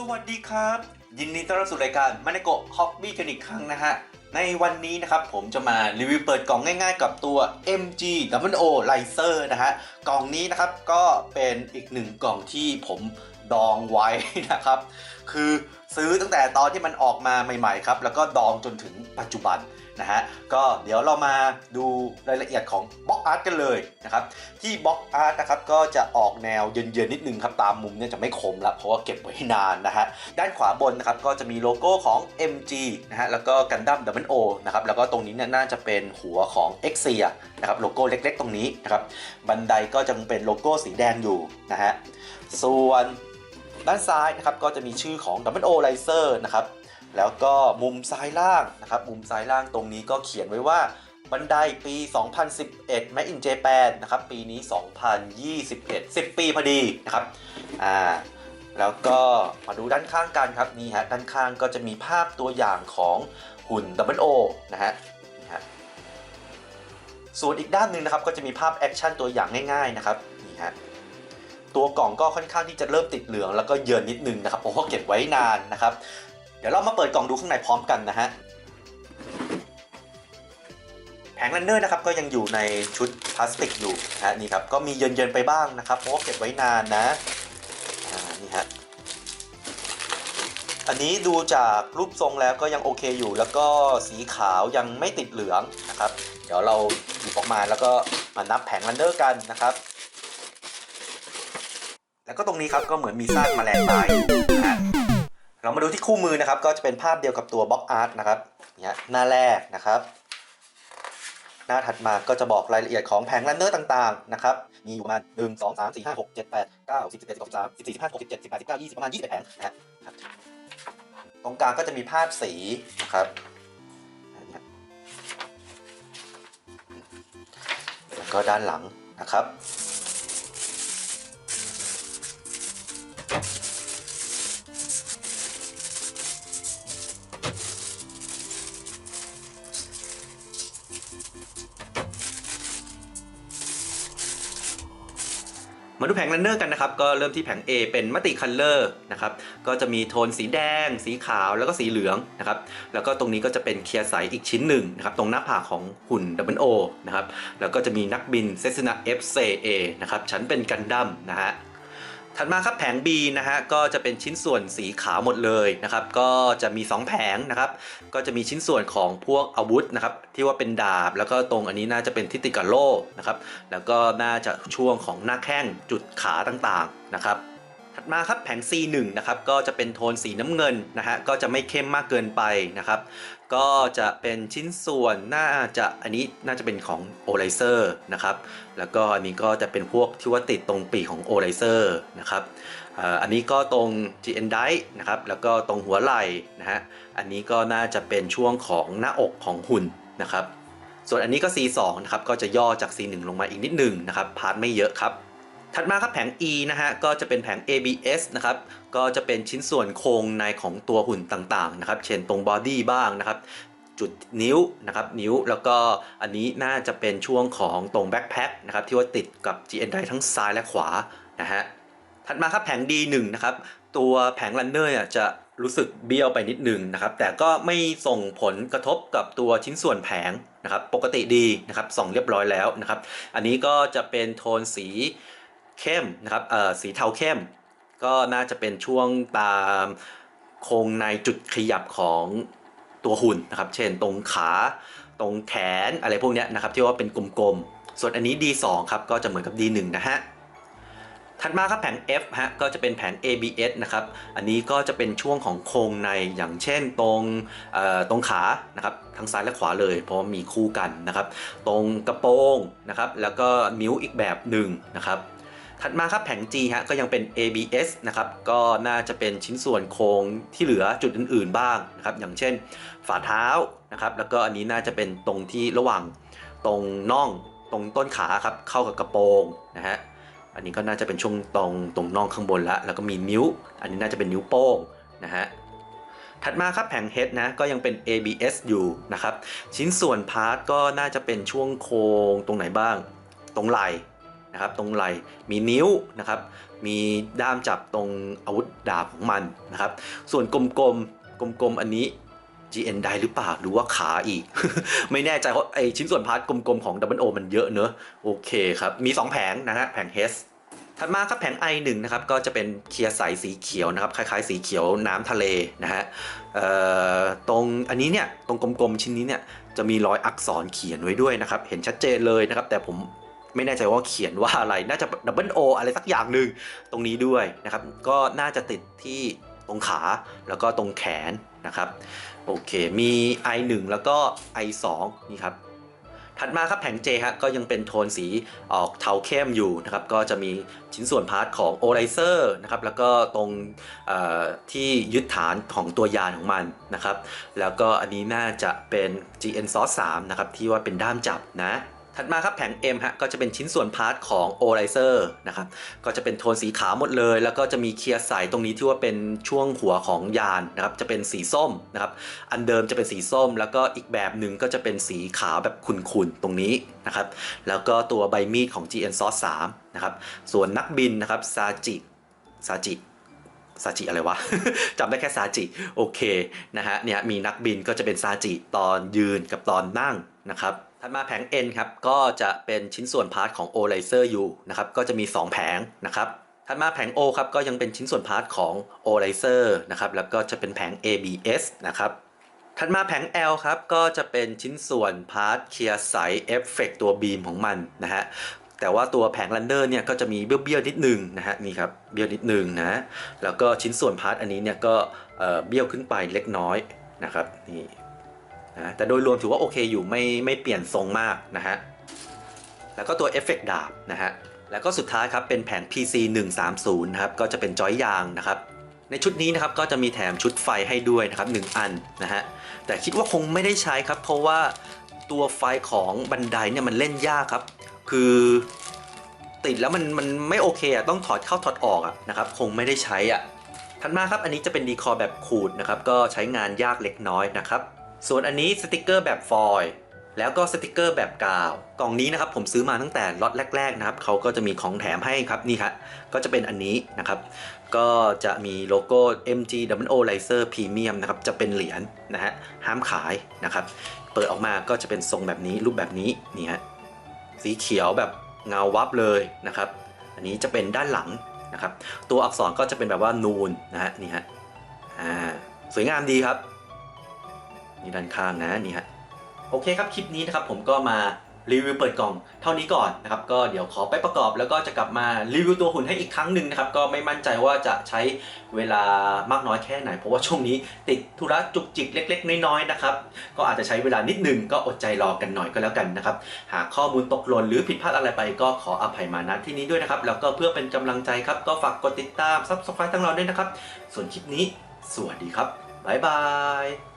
สวัสดีครับ ยินดีต้อนรับสู่รายการมาเนโกะฮอกบี้กันอีกครั้งนะฮะ ในวันนี้นะครับผมจะมารีวิวเปิดกล่องง่ายๆกับตัว MG W O Laser นะฮะ กล่องนี้นะครับก็เป็นอีกหนึ่งกล่องที่ผมดองไว้นะครับ คือซื้อตั้งแต่ตอนที่มันออกมาใหม่ๆครับ แล้วก็ดองจนถึงปัจจุบัน นะฮะก็เดี๋ยวเรามาดูรายละเอียดของบล็อกอาร์ตกันเลยนะครับที่บล็อกอาร์ตนะครับก็จะออกแนวเย็นๆนิดนึงครับตามมุมเนี่ยจะไม่คมละเพราะว่าเก็บไว้นานนะฮะด้านขวาบนนะครับก็จะมีโลโก้ของ MG นะฮะแล้วก็กันดั้ม W O นะครับแล้วก็ตรงนี้เนี่ยน่าจะเป็นหัวของ x i a นะครับโลโก้เล็กๆ ตรงนี้นะครับบันไดก็จะเป็นโลโก้สีแดงอยู่นะฮะส่วนด้านซ้ายนะครับก็จะมีชื่อของ W O Laser นะครับ แล้วก็มุมซ้ายล่างนะครับ มุมซ้ายล่างตรงนี้ก็เขียนไว้ว่าบันไดปี 2011 Made in Japan นะครับ ปีนี้ 2021 10 ปีพอดีนะครับ อ่า แล้วก็มาดูด้านข้างกันครับ นี่ฮะ ด้านข้างก็จะมีภาพตัวอย่างของหุ่น W O นะฮะนี่ฮะส่วนอีกด้านหนึ่งนะครับ ก็จะมีภาพแอคชั่นตัวอย่างง่าย ๆ นะครับ นี่ฮะ ตัวกล่องก็ค่อนข้างที่จะเริ่มติดเหลืองแล้วก็เยินนิดนึงนะครับ เพราะว่าเก็บไว้นานนะครับ ดี๋ยวเรามาเปิดกล่องดูข้างในพร้อมกันนะฮะแผงแรนเนอร์นะครับก็ยังอยู่ในชุดพลาสติกอยู่นะฮะนี่ครับก็มีเยินๆไปบ้างนะครับเพราะว่าเก็บไว้นานนะอ่านี่ฮะอันนี้ดูจากรูปทรงแล้วก็ยังโอเคอยู่ แล้วก็สีขาวยังไม่ติดเหลืองนะครับ เดี๋ยวเราหยิบออกมาแล้วก็มานับแผงรันเดอร์กันนะครับ แล้วก็ตรงนี้ครับก็เหมือนมีซากแมลงตายอยู่นะ เรามาดูที่คู่มือนะครับ ก็จะเป็นภาพเดียวกับตัวบล็อกอาร์ตนะครับเนี่ยหน้าแรกนะครับ หน้าถัดมาก็จะบอกรายละเอียดของแผงรันเนอร์ต่างๆนะครับ มีอยู่ประมาณหนึ่งสองสามสี่ห้าหกเจ็ดแปดเก้าสิบสิบเอ็ดสิบสองสิบสามสิบสี่สิบห้าหกสิบเจ็ดสิบแปดสิบเก้ายี่สิบประมาณยี่สิบแผงนะฮะครับตรงกลางก็จะมีภาพสีนะครับแล้วก็ด้านหลังนะครับ มาดูแผงรันเนอร์กันนะครับ ก็เริ่มที่แผง A เป็นมัติคัลเลอร์นะครับ ก็จะมีโทนสีแดง สีขาว แล้วก็สีเหลืองนะครับ แล้วก็ตรงนี้ก็จะเป็นเคลียร์ใสอีกชิ้นหนึ่งนะครับ ตรงหน้าผากของหุ่น W O นะครับ แล้วก็จะมีนักบินเซสนา FCA นะครับ ฉันเป็นกันดั้มนะฮะ ถัดมาครับแผง B นะฮะก็จะเป็นชิ้นส่วนสีขาวหมดเลยนะครับก็จะมี 2 แผงนะครับก็จะมีชิ้นส่วนของพวกอาวุธนะครับที่ว่าเป็นดาบ แล้วก็ตรงอันนี้น่าจะเป็นทิติกาโล่นะครับแล้วก็น่าจะช่วงของหน้าแข้งจุดขาต่างๆนะครับถัดมาครับแผง C1 นะครับก็จะเป็นโทนสีน้ำเงินนะฮะก็จะไม่เข้มมากเกินไปนะครับ ก็จะเป็นชิ้นส่วนน่าจะอันนี้น่าจะเป็นของโอไลเซอร์นะครับแล้วก็อันนี้ก็จะเป็นพวกที่ว่าติดตรงปีของโอไลเซอร์นะครับอันนี้ก็ตรง GN d i นะครับแล้วก็ตรงหัวไหล่นะฮะอันนี้ก็น่าจะเป็นช่วงของหน้าอกของหุ่นนะครับส่วนอันนี้ก็ C2 นะครับก็จะย่อจาก C1 ลงมาอีกนิดหนึ่งนะครับพาร์ทไม่เยอะครับ ถัดมาครับแผง E นะฮะก็จะเป็นแผง ABS นะครับก็จะเป็นชิ้นส่วนโครงในของตัวหุ่นต่างๆนะครับเช่นตรงบอดี้บ้างนะครับจุดนิ้วนะครับนิ้วแล้วก็อันนี้น่าจะเป็นช่วงของตรงแบ็คแพ็คนะครับที่ว่าติดกับ GN ได้ทั้งซ้ายและขวานะฮะถัดมาครับแผง D1 นะครับตัวแผงรันเนอร์เนี่ยจะรู้สึกเบี้ยวไปนิดหนึงนะครับแต่ก็ไม่ส่งผลกระทบกับตัวชิ้นส่วนแผงนะครับปกติดีนะครับส่องเรียบร้อยแล้วนะครับอันนี้ก็จะเป็นโทนสี เข้มนะครับเอ่อสีเทาเข้ม ก็น่าจะเป็นช่วงตามโครงในจุดขยับของตัวหุ่นนะครับ เช่นตรงขาตรงแขนอะไรพวกนี้นะครับ ที่ว่าเป็นกลมๆ ส่วนอันนี้ D2 ครับก็จะเหมือนกับ D1 นะฮะถัดมาครับแผง F ฮะก็จะเป็นแผง ABS นะครับ อันนี้ก็จะเป็นช่วงของโครงในอย่างเช่นตรงตรงขานะครับทั้งซ้ายและขวาเลยเพราะมีคู่กันนะครับ ตรงกระโปรงนะครับ แล้วก็นิ้วอีกแบบหนึ่งนะครับ ถัดมาครับแผง G ฮะก็ยังเป็น ABS นะครับก็น่าจะเป็นชิ้นส่วนโครงที่เหลือจุดอื่น ๆบ้างนะครับอย่างเช่นฝ่าเท้านะครับแล้วก็อันนี้น่าจะเป็นตรงที่ระหว่างตรงน่องตรงต้นขาครับเข้ากับกระโปรงนะฮะอันนี้ก็น่าจะเป็นช่วงตรงตรงน่องข้างบนละแล้วก็มีนิ้ว อันนี้น่าจะเป็นนิ้วโป้งนะฮะถัดมาครับแผง Head นะก็ยังเป็น ABS อยู่นะครับชิ้นส่วนพาร์ทก็น่าจะเป็นช่วงโครงตรงไหนบ้าง ตรงไหล่ นะครับตรงไหล่มีนิ้วนะครับมีด้ามจับตรงอาวุธดาบของมันนะครับส่วนกลมๆกลมๆอันนี้ GN ได้หรือเปล่าหรือว่าขาอีก ไม่แน่ใจเพราะไอชิ้นส่วนพาร์ทกลมๆของ Double O มันเยอะเนอะโอเคครับ มี 2 แผงนะฮะแผง H ถัดมาครับแผง I1 นะครับก็จะเป็นเคลียร์ใสสีเขียวนะครับคล้ายๆ สีเขียวน้ำทะเลนะฮะตรงอันนี้เนี่ยตรงกลมๆชิ้นนี้เนี่ยจะมีรอยอักษรเขียนไว้ด้วยนะครับเห็นชัดเจนเลยนะครับแต่ผม ไม่แน่ใจว่าเขียนว่าอะไรน่าจะ Double O ออะไรสักอย่างหนึ่งตรงนี้ด้วยนะครับ ก็น่าจะติดที่ตรงขาแล้วก็ตรงแขนนะครับ โอเค มี i1 แล้วก็ i2 นี่ครับ ถัดมาครับแผง J ฮะก็ยังเป็นโทนสีออกเทาเข้มอยู่นะครับ ก็จะมีชิ้นส่วนพาร์ทของ o r i z e r นะครับ แล้วก็ตรงที่ยึดฐานของตัวยานของมันนะครับ แล้วก็อันนี้น่าจะเป็น GN Source 3 นะครับ ที่ว่าเป็นด้ามจับนะ ถัดมาครับแผง M ฮะก็จะเป็นชิ้นส่วนพาร์ทของ o r i z e r นะครับก็จะเป็นโทนสีขาวหมดเลย แล้วก็จะมีเคลียร์ใสตรงนี้ที่ว่าเป็นช่วงหัวของยานนะครับจะเป็นสีส้มนะครับอันเดิมจะเป็นสีส้ม แล้วก็อีกแบบหนึ่งก็จะเป็นสีขาวแบบขุ่นๆตรงนี้นะครับแล้วก็ตัวใบมีดของ GN Source 3นะครับส่วนนักบินนะครับซาจิซาจิซาจิอะไรวะจำได้แค่ซาจิโอเคนะฮะเนี่ยมีนักบินก็จะเป็นซาจิตอนยืนกับตอนนั่งนะครับ ถัดมาแผง N ครับก็จะเป็นชิ้นส่วนพาร์ทของ o l i z e r อยู่นะครับก็จะมี 2 แผงนะครับถัดมาแผง O ครับก็ยังเป็นชิ้นส่วนพาร์ทของ o l i z e r นะครับแล้วก็จะเป็นแผง ABS นะครับถัดมาแผง L ครับก็จะเป็นชิ้นส่วนพาร์ทเคลียร์ใสเอฟเฟกตัวบีมของมันนะฮะแต่ว่าตัวแผงลันเดอร์เนี่ยก็จะมีเบี้ยวๆนิดนึงนะฮะนี่ครับเบี้ยวนิดนึงนะแล้วก็ชิ้นส่วนพาร์ทอันนี้เนี่ยก็เอ่อเบี้ยวขึ้นไปเล็กน้อยนะครับนี่ นะแต่โดยรวมถือว่าโอเคอยู่ไม่ไม่เปลี่ยนทรงมากนะฮะแล้วก็ตัวเอฟเฟกดาบนะฮะแล้วก็สุดท้ายครับเป็นแผง PC 130นะครับก็จะเป็นจอยยางนะครับในชุดนี้นะครับก็จะมีแถมชุดไฟให้ด้วยนะครับ1อันนะฮะแต่คิดว่าคงไม่ได้ใช้ครับ เพราะว่าตัวไฟของบันไดเนี่ยมันเล่นยากครับ คือติดแล้วมันมันไม่โอเคอะต้องถอดเข้าถอดออกอะนะครับคงไม่ได้ใช้อะถัดมาครับอันนี้จะเป็นดีคอร์แบบขูดนะครับก็ใช้งานยากเล็กน้อยนะครับ ส่วนอันนี้สติกเกอร์แบบฟอยล์แล้วก็สติกเกอร์แบบกาว กล่องนี้นะครับผมซื้อมาตั้งแต่ล็อตแรกๆนะครับเขาก็จะมีของแถมให้ครับนี่ครับก็จะเป็นอันนี้นะครับ ก็จะมีโลโก้ MG W O Laser Premium นะครับจะเป็นเหรียญนะฮะห้ามขายนะครับ เปิดออกมาก็จะเป็นทรงแบบนี้รูปแบบนี้นี่ฮะสีเขียวแบบเงาวับเลยนะครับ อันนี้จะเป็นด้านหลังนะครับ ตัวอักษรก็จะเป็นแบบว่านูนนะฮะนี่ฮะอ่าสวยงามดีครับ นี่ด้านข้างนะนี่ฮะโอเคครับคลิปนี้นะครับผมก็มารีวิวเปิดกล่องเท่านี้ก่อนนะครับก็เดี๋ยวขอไปประกอบ แล้วก็จะกลับมารีวิวตัวหุ่นให้อีกครั้งหนึ่งนะครับก็ไม่มั่นใจว่าจะใช้เวลามากน้อยแค่ไหน เพราะว่าช่วงนี้ติดธุระจุกจิกเล็ก ๆ น้อยๆนะครับก็อาจจะใช้เวลานิดนึงก็อดใจรอกันหน่อยก็แล้วกันนะครับหากข้อมูลตกหล่นหรือผิดพลาดอะไรไปก็ขออภัยมาณที่นี้ด้วยนะครับแล้วก็เพื่อเป็นกำลังใจครับก็ฝากกดติดตามซับสไครต์ทั้งเราด้วยนะครับส่วนคลิปนี้ สวัสดีครับบ๊ายบาย